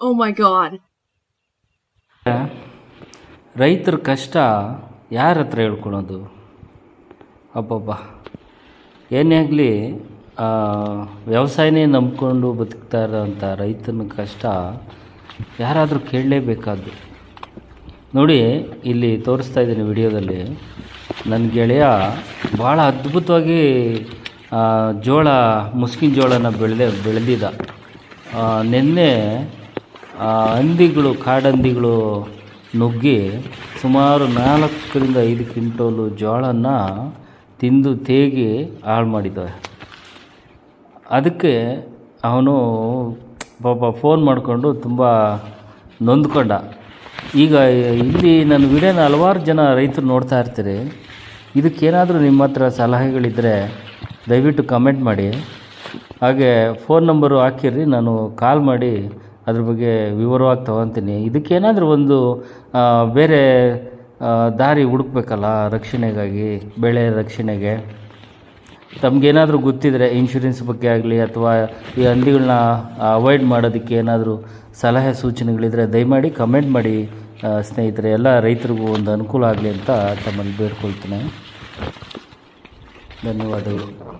Oh ಮೈ god ರೈತರ ಕಷ್ಟ ಯಾರ ಹತ್ರ ಹೇಳ್ಕೊಳೋದು? ಅಬ್ಬಬ್ಬ. ಏನೇ ಆಗಲಿ ವ್ಯವಸಾಯನೇ ನಂಬ್ಕೊಂಡು ಬದುಕ್ತಾ ಇರೋಂಥ ರೈತನ ಕಷ್ಟ ಯಾರಾದರೂ ಕೇಳಲೇಬೇಕಾದ್ದು. ನೋಡಿ, ಇಲ್ಲಿ ತೋರಿಸ್ತಾ ಇದ್ದೀನಿ ವಿಡಿಯೋದಲ್ಲಿ ನನ್ನ ಗೆಳೆಯ ಭಾಳ ಅದ್ಭುತವಾಗಿ ಜೋಳ, ಮುಸ್ಕಿನ ಜೋಳನ ಬೆಳೆದೇ, ಬೆಳೆದಿದ್ದ. ನಿನ್ನೆ ಆ, ಹಂದಿಗಳು ಕಾಡಂದಿಗಳು ನುಗ್ಗಿ ಸುಮಾರು ನಾಲ್ಕರಿಂದ ಐದು ಕ್ವಿಂಟೋಲು ಜೋಳನ ತಿಂದು ತೇಗಿ ಹಾಳು ಮಾಡಿದ್ದಾವೆ. ಅದಕ್ಕೆ ಅವನು ಪಾಪ ಫೋನ್ ಮಾಡಿಕೊಂಡು ತುಂಬ ನೊಂದ್ಕೊಂಡ. ಈಗ ಇಲ್ಲಿ ನನ್ನ ವಿಡಿಯೋನ ಹಲವಾರು ಜನ ರೈತರು ನೋಡ್ತಾ ಇರ್ತೀರಿ. ಇದಕ್ಕೇನಾದರೂ ನಿಮ್ಮ ಹತ್ರ ಸಲಹೆಗಳಿದ್ದರೆ ದಯವಿಟ್ಟು ಕಮೆಂಟ್ ಮಾಡಿ. ಹಾಗೆ ಫೋನ್ ನಂಬರು ಹಾಕಿರಿ ನಾನು ಕಾಲ್ ಮಾಡಿ ಅದ್ರ ಬಗ್ಗೆ ವಿವರವಾಗಿ ತೊಗೊತೀನಿ. ಇದಕ್ಕೇನಾದರೂ ಒಂದು ಬೇರೆ ದಾರಿ ಹುಡುಕ್ಬೇಕಲ್ಲ ರಕ್ಷಣೆಗಾಗಿ, ಬೆಳೆ ರಕ್ಷಣೆಗೆ? ತಮಗೇನಾದರೂ ಗೊತ್ತಿದ್ದರೆ ಇನ್ಶೂರೆನ್ಸ್ ಬಗ್ಗೆ ಆಗಲಿ ಅಥವಾ ಈ ಹಂದಿಗಳನ್ನ ಅವಾಯ್ಡ್ ಮಾಡೋದಕ್ಕೆ ಏನಾದರೂ ಸಲಹೆ ಸೂಚನೆಗಳಿದ್ದರೆ ದಯಮಾಡಿ ಕಮೆಂಟ್ ಮಾಡಿ ಸ್ನೇಹಿತರೆ. ಎಲ್ಲ ರೈತರಿಗೂ ಒಂದು ಅನುಕೂಲ ಆಗಲಿ ಅಂತ ತಮ್ಮಲ್ಲಿ ಬೇಡ್ಕೊಳ್ತೀನಿ. ಧನ್ಯವಾದಗಳು.